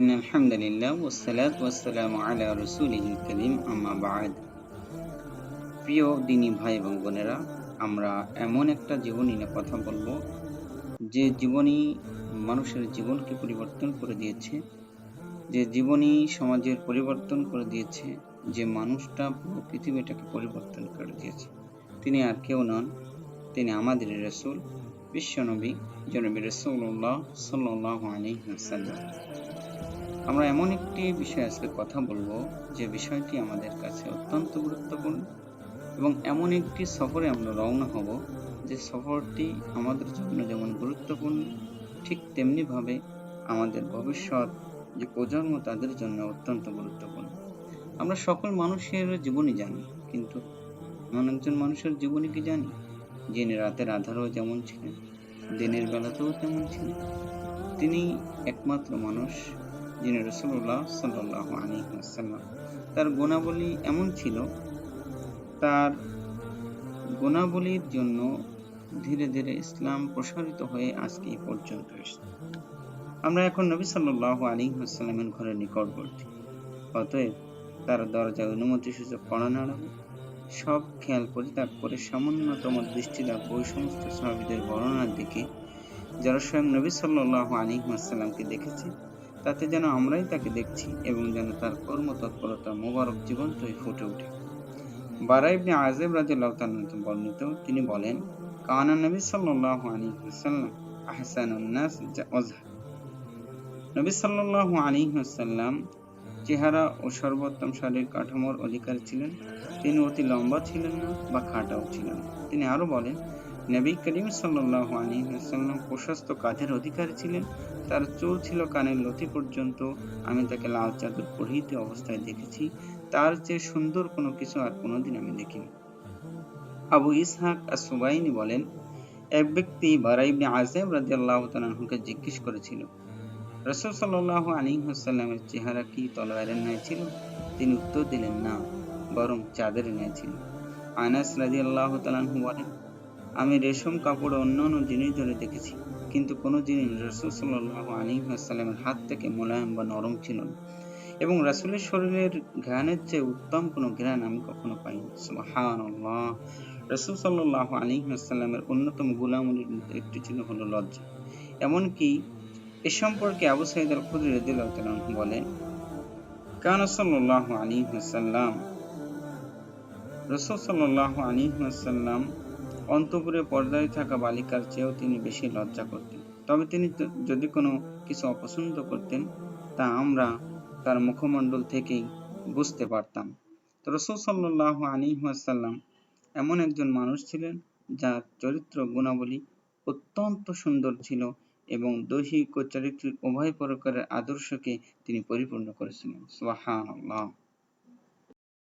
إن الحمد لله والصلاة والسلام على رسوله الكريم أما بعد প্রিয় দিনী ভাই এবং বোনেরা আমরা এমন একটা জীবনী নিয়ে কথা বলবো যে জীবনী মানুষের জীবনকে পরিবর্তন করে দিয়েছে যে জীবনী সমাজের পরিবর্তন করে দিয়েছে যে মানুষটা পুরো পৃথিবীটাকে পরিবর্তন করে দিয়েছে তিনি আর কেউ নন তিনি আমাদের রসুল বিশ্বনবী জনবী রসুল্লাহ সাল্লাহ আলী সাল্লাম আমরা এমন একটি বিষয় আজকে কথা বলব যে বিষয়টি আমাদের কাছে অত্যন্ত গুরুত্বপূর্ণ এবং এমন একটি সফরে আমরা রওনা হব যে সফরটি আমাদের জন্য যেমন গুরুত্বপূর্ণ, ঠিক তেমনিভাবে আমাদের ভবিষ্যৎ যে প্রজন্ম তাদের জন্য অত্যন্ত গুরুত্বপূর্ণ। আমরা সকল মানুষের জীবনই জানি, কিন্তু এমন একজন মানুষের জীবনী কি জানি? যিনি রাতের আধারও যেমন ছিলেন, দিনের বেলাতেও তেমন ছিলেন। তিনি একমাত্র মানুষ যিনি রসুল্লাহ সাল্লাহ আলী তার গুণাবলী এমন ছিল, তার গুণাবলীর জন্য ধীরে ধীরে ইসলাম প্রসারিত হয়ে আজকে পর্যন্ত এসেছে। আমরা এখন নবী সাল্লাহ আলী আসসালামের ঘরের নিকটবর্তী। অতএব তার দরজায় অনুমতি সূচক নাড়াবো সব খেয়াল পরিত্যাগ করে সামান্যতম দৃষ্টি রাখব ওই সমস্ত সাহাবিদের বর্ণনার দিকে, যারা স্বয়ং নবী সাল্লাহ আলী আসসালামকে দেখেছে তাতে যেন আমরাই তাকে দেখছি এবং যেন তার কর্মতৎপরতা মোবারক জীবন্ত হয়ে ফুটে ওঠে। বারা ইবনে আজেব রাদিয়াল্লাহু তাআলা বর্ণিত তিনি বলেন, কানা নবী সাল্লাল্লাহু আলাইহি ওয়াসাল্লাম আহসানুন নাস ওয়াজহা নবী সাল্লাল্লাহু আলাইহি ওয়াসাল্লাম চেহারা ও সর্বোত্তম শারীরিক কাঠামোর অধিকারী ছিলেন। তিনি অতি লম্বা ছিলেন না বা খাটাও ছিলেন তিনি আরও বলেন নবী করিম সাল্লাল্লাহু আলাইহি ওয়াসাল্লাম প্রশস্ত কাঁধের অধিকারী ছিলেন। তার চুল ছিল কানের লতি পর্যন্ত। আমি তাকে লাল চাদর পরিহিত অবস্থায় দেখেছি। তার চেয়ে সুন্দর কোনো কিছু আর কোনোদিন আমি দেখিনি। আবু ইসহাক সুবাইনি বলেন, এক ব্যক্তি বারা ইবনে আযিব রাদিয়াল্লাহু তাআলাকে জিজ্ঞেস করেছিল, রাসূল সাল্লাল্লাহু আলাইহি ওয়াসাল্লামের চেহারা কি তলোয়ারের ন্যায় ছিল? তিনি উত্তর দিলেন, না, বরং চাঁদের ন্যায় ছিল। আনাস রাদিয়াল্লাহু তাআলা বলেন আমি রেশম কাপড় অন্যান্য জিনিস ধরে দেখেছি, কিন্তু কোনো জিনিস রসুল সাল্লাহ আলী আসসালামের হাত থেকে মোলায়েম বা নরম ছিল না। এবং রাসুলের শরীরের ঘ্রাণের চেয়ে উত্তম কোনো ঘ্রাণ আমি কখনো পাইনি। সুবহান রসুল সাল্লাহ আলী আসসালামের অন্যতম গুলামুলির একটি ছিল হলো লজ্জা। এমনকি এ সম্পর্কে আবু সাইদ আল খুদ্ বলেন, কান সাল্লাহ আলী আসাল্লাম রসুল সাল্লাহ আলী আসাল্লাম অন্তপুরে পর্দায় থাকা বালিকার চেয়েও তিনি বেশি লজ্জা করতেন। তবে তিনি যদি কোনো কিছু অপছন্দ করতেন, তা আমরা তার মুখমণ্ডল থেকেই বুঝতে পারতাম। তো রসুল সাল্লাহ আলী আসাল্লাম এমন একজন মানুষ ছিলেন, যার চরিত্র গুণাবলী অত্যন্ত সুন্দর ছিল এবং দৈহিক ও চারিত্রিক উভয় প্রকারের আদর্শকে তিনি পরিপূর্ণ করেছিলেন। সুবাহ